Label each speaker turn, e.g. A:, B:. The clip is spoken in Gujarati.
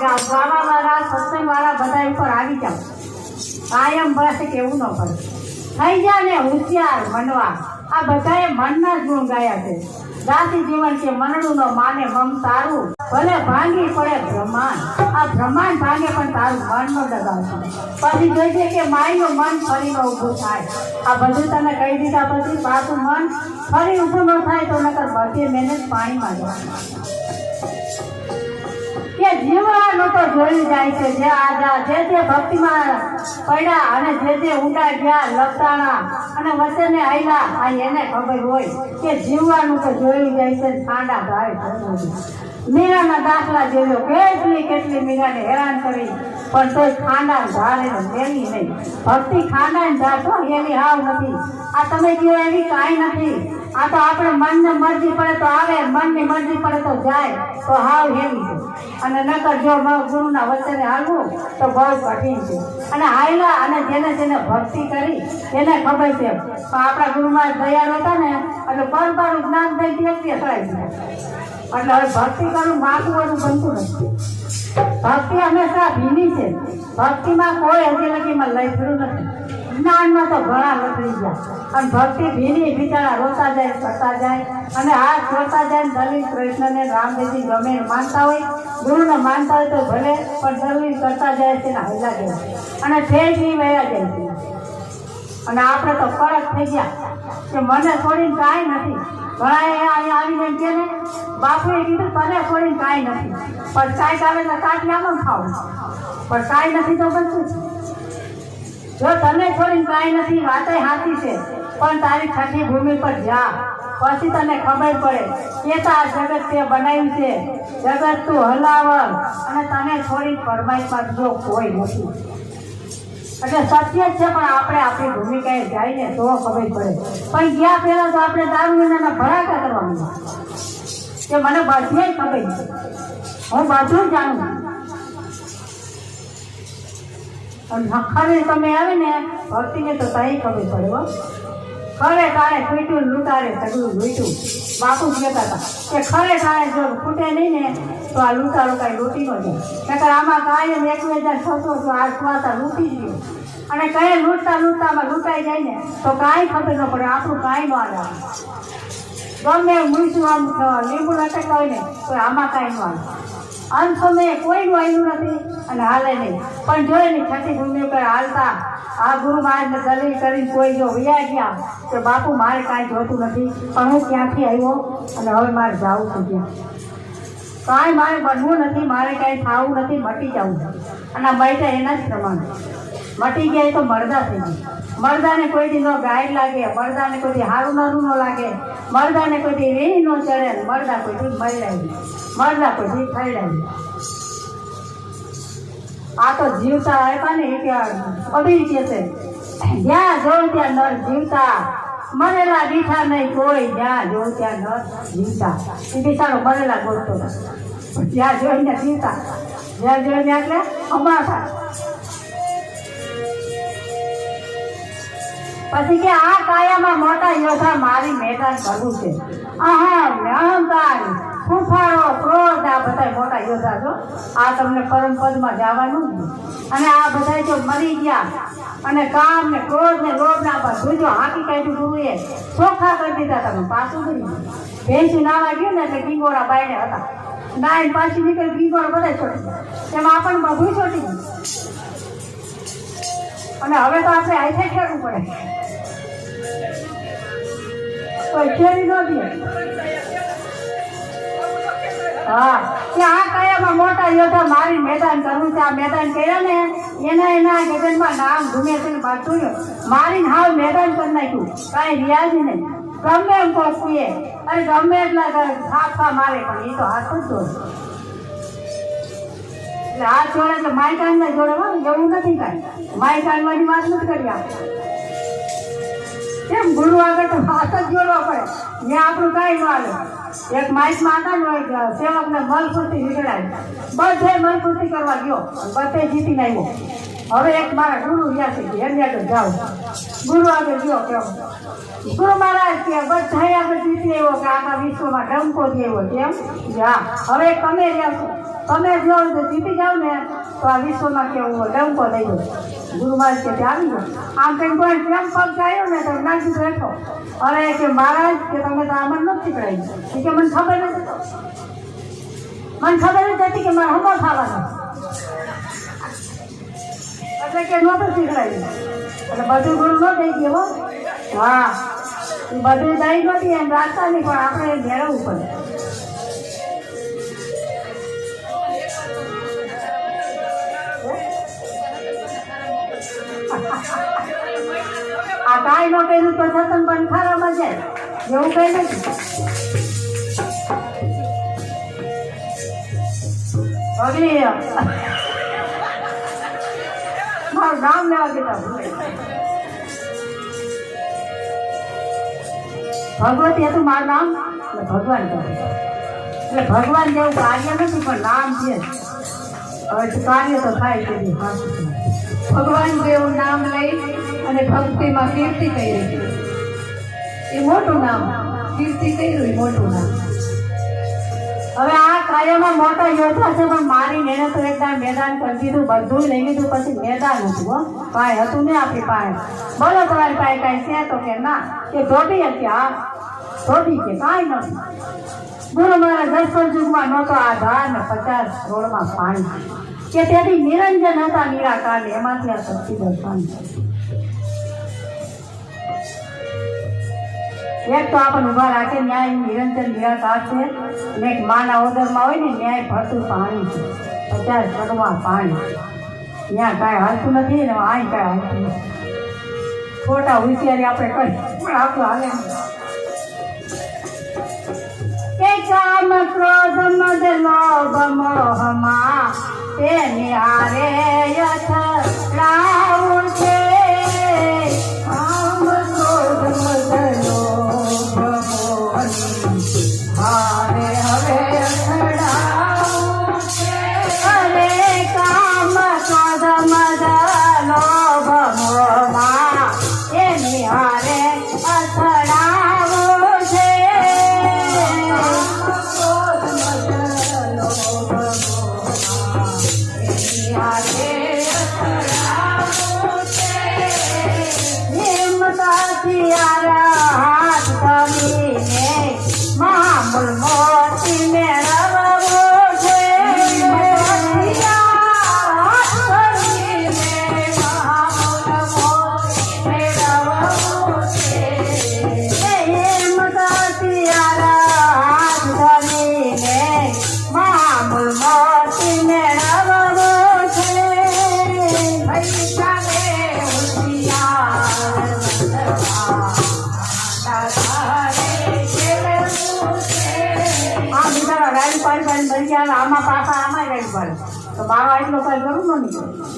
A: તમે ગા- ગાવાવાળા સત્સંગવાળા બધા ઉપર આવી જાઓ. કાયમ બસ કેવું ન પડે. થઈ જા ને હોશિયાર મનવા આ બધાએ મનના જ ગુણ ગાયા છે. દાસી જીવન છે મનડું નો માને મમ તારું. ભલે ભાંગી પડે બ્રહ્માંડ. આ બ્રહ્માંડ ભાંગે પણ તારું મન નો દગાવશે પછી જોઈશે કે માયનું મન ફરીને ઊભું થાય. આ બધું તને કહી દીધા પછી પાછું મન ફરી ઊભું ન થાય તો નકર બધી મહેનત પાણીમાં જવાનું કે જીવવાનું તો જોયું જાય છે જે આજા, જે જે ભક્તિમાં પડ્યા અને જે જે ઊંડા ગયા લપટાણા અને વચ્ચેને આયલા, આ એને ખબર હોય કે જીવવાનું તો જોયું જાય છે ઠાંડા ભાઈ મીરાના દાખલા જોયો. કેટલી કેટલી મીરાને હેરાન કરી. પણ તોય ખાંડા ધાર એને મેલી નહીં. ભક્તિ ખાંડા ધાર તો એવી હાવ નથી. આ તમે કહો એવી કાંઈ નથી. આ તો આપણે મનને મરજી પડે તો આવે, મનની મરજી પડે તો જાય, તો હાવ હેવી છે. અને નકર જો ગુરુના વચને હાલવું, તો બહુ કઠિન છે. અને હાયલા અને જેને જેને ભક્તિ કરી, એને ખબર છે. પણ આપણા ગુરુમાં તૈયાર હતા ને, એટલે પરબારું જ્ઞાન થઈ વ્યક્તિ અથડાય છે. એટલે હવે ભક્તિ કરવું માથું વડું બનતું નથી. ભક્તિ હંમેશા ભીની છે. ભક્તિમાં કોઈ હજી લગીમાં લઈ ફર્યું નથી. જ્ઞાનમાં તો ઘણા લખડી ગયા. અને ભક્તિ ભીની બિચારા રોતા જાય કરતા જાય અને હાથ કરતા જાય ને દલિત કૃષ્ણને રામદેવજી ગમે માનતા હોય ગુરુને માનતા હોય તો ભલે, પણ દલિત કરતા જાય છે ને હૈલા જાય અને અને ઠેઠી વયા જાય અને આપણે તો ફરક થઈ ગયા. કે મને છોડીને કાંઈ નથી. ઘણા અહીંયા આવીને એમ કે બાપુએ કીધું તને છોડીને કાંઈ નથી. પણ કાંઈક આવે તો કાંઈક આમાં ખાવ પણ કાંઈ નથી તો બનતું જો તને છોડીને કાંઈ નથી વાતે સાચી છે. પણ તારી છઠ્ઠી ભૂમિ પર જા. પછી તને ખબર પડે કે આ જગત તે બનાવ્યું છે. જગત તું હલાવર અને તને છોડી પરમાત્મા જો કોઈ નથી. એટલે સત્ય જ છે, પણ આપણે આપણી ભૂમિકાએ જઈને તો ખબર પડે. પણ ગયા પહેલાં તો આપણે દારૂ વિનાના ભડાકા કરવાનું કે મને બધે ખબર છે. હું બધું જાણું. નખાને તમે આવે ને, ભક્તિને તો તઈ ખબર પડે હો. ખરે કાળે ખૂટ્યું લૂંટારે સગડું લૂંટ્યું. બાપુ કહેતા હતા કે ખરે કાળે જો ખૂટે નહીં ને તો આ લૂંટારો કાંઈ લૂંટી ન જાય. નકર આમાં કાંઈ ને એક હજાર છસો તો આ શ્વાસા લૂંટી જ ગયો અને કઈ લૂંટતા લૂંટતામાં લૂંટાઈ જાય ને, તો કાંઈ ખબર ન પડે, આપણું કાંઈ ન આવે ગમે મૂઈશું આમ લીંબુ લટકતા હોય ને, તો આમાં કાંઈ ન આવે અંત સમયે કોઈનું આવ્યું નથી અને હાલે નહીં. પણ જોઈએ ને છઠ્ઠી ભૂમિ ઉપર હાલતા? આ ગુરુ મહારાજને દલીલ કરીને કોઈ જો વ્યા ગયા તો બાપુ, મારે કાંઈ જોતું નથી. પણ હું ક્યાંથી આવ્યો? અને હવે મારે જવું છું ત્યાં કાંઈ મારે બનવું નથી, મારે કાંઈ થવું નથી, મટી જવું અને મટ્યા એના જ પ્રમાણે. મટી ગયા તો મરદા થઈ ગયા. મરદાને કોઈ દી નો ગાય લાગે, મરદાને કોઈ હારું નરું ન લાગે, મરદાને કોઈ દી રીહ નો ચડે મરદા કોઈ દી મરડાય મરદા કોઈ દી ખરડાય આ તો જીવતા હતા ને એ કે અભી કે છે. જ્યાં જોઉં ત્યાં નર જીવતા. મરેલા દીઠા નહીં, કોઈ જ્યાં જો ત્યાં નર જીવતા. એ બિચારો મરેલા બોલતો જ્યાં જોઈને જીવતા. જ્યાં જોઈને એટલે અમારા પછી કે આ કાયામાં મોટા યોદ્ધા મારી મેદાન કરવું છે. અહમ ને અહંકાર. ફૂફાડો ક્રોધ, આ બધા મોટા યોદ્ધા છો. આ તમને પરમ પદમાં જવાનું અને આ બધા જો મરી ગયા અને કામ ને ક્રોધ ને લોભ ના બધું જોજો હાકી કાઢ્યું ગુરુએ ચોખા કરી દીધા તમે, પાછું કરી ભેંસી નાવા ગયું ને એટલે ગીંગોળા બાઈને હતા. નાઈને પાછી નીકળી, ગીંગોળ બધા છોડી એમાં આપણને બધું છોડી અને હવે તો આપણે આઈથે ખેડવું પડે. કોઈ ખેડી ન દે. હા. કે આ કયામાં મોટા યોદ્ધા મારી મેદાન કરવું છે. આ મેદાન કર્યા ને? એના એના ગગનમાં નામ ઘૂમે છે પાછું મારીને હાવ મેદાન કરી નાખ્યું. કાંઈ રિયાજ નહીં. ગમે એમ પહોંચીએ અને ગમે એટલા થાપા મારે એ તો હાથ જ જોડે એટલે હાથ જોડે તો માય કાનમાં જોડે એવું નથી કાંઈ. માય કાનવાની વાત નથી કરી આપણે કેમ ગુરુ આગળ તો હાથ જ જોડવા પડે? ને આપણું કાંઈ ન હાલે એક માઇકમાં હતા હોય એક સેવકને મલફૂર્તિ નીકળાય. બધે મલફૂર્તિ કરવા ગયો. બધે જીતી નાખ્યો. હવે એક મારા ગુરુ ગયા છે. એમને આગળ જાઓ. ગુરુ આગળ ગયો કેમ? ગુરુ મહારાજ કે બધા આગળ જીતી એવો કે આખા વિશ્વમાં ડંકો જેવો કેમ? જા. હવે તમે રહેશો તમે જો જીતી જાઓ ને તો આ વિશ્વમાં કેવું હોય, ડંકો થઈ દો ગુરુ મહારાજ કે આવી ગયો. આમ કઈ કોઈ પગ થયો ને તો નાખી બેઠો અરે કે મહારાજ, કે તમે તો આમાં નથી શીખડાવી કે મને ખબર નથી મને ખબર જ હતી કે મારે હમો થવાનો એટલે કે નહોતું શીખડાવ્યું એટલે બધું ગુરુ થઈ ગયું હા. બધું દઈ નથી એમ રાખતા નહીં, પણ આપણે મેળવવું પડે. આ કાંઈ ન કર્યું તો સતન પણ ખારામાં જાય એવું કઈ નથી. હવે મારું નામ લેવા દેતા ભગવતી હતું મારું નામ? એટલે ભગવાન કહે એટલે ભગવાન જેવું કાર્ય નથી, પણ નામ છે. હવે કાર્ય તો થાય.
B: ભગવાન જેવું નામ લઈ અને ભક્તિમાં કીર્તિ કરી એ મોટું નામ. કીર્તિ કર્યું એ મોટું નામ.
A: હવે આ કાર્યમાં મોટા યોદ્ધા છે, પણ મારી મહેનત તો એકદમ મેદાન કરી દીધું બધું લઈ લીધું, પછી મેદાન હતું, હો. કાંઈ હતું ને આપણી પાસે બોલો તમારી પાસે કાંઈ છે તો કે ના. કે ધોબી હતી હા ધોબી કે કાંઈ નથી. ગુરુ મારા દસર યુગમાં નહોતો આધાર ને પચાસ રોડમાં પાણી. કે તેથી નિરંજન હતા નિરાકાર એમાંથી આ શક્તિ દર્શન એક તો આપણને ઊભા રાખે, ન્યાય નિરંતર નિરાકાર છે. ને માના ઓદરમાં હોય ને, ન્યાય ભરતું પાણી છે. પચાસ પગમાં પાણી. ત્યાં કાંઈ હાલતું નથી ને આ કાંઈ હાલતું નથી. ખોટા હોશિયારી આપણે કરી. પણ આપણું હાલે કામ ક્રોધ મદ લોભ મોહમાં તેની હારે અથડાવું છે. બિચારા ગાડી પાડી પાડી ભરી ગયા આમાં પાછા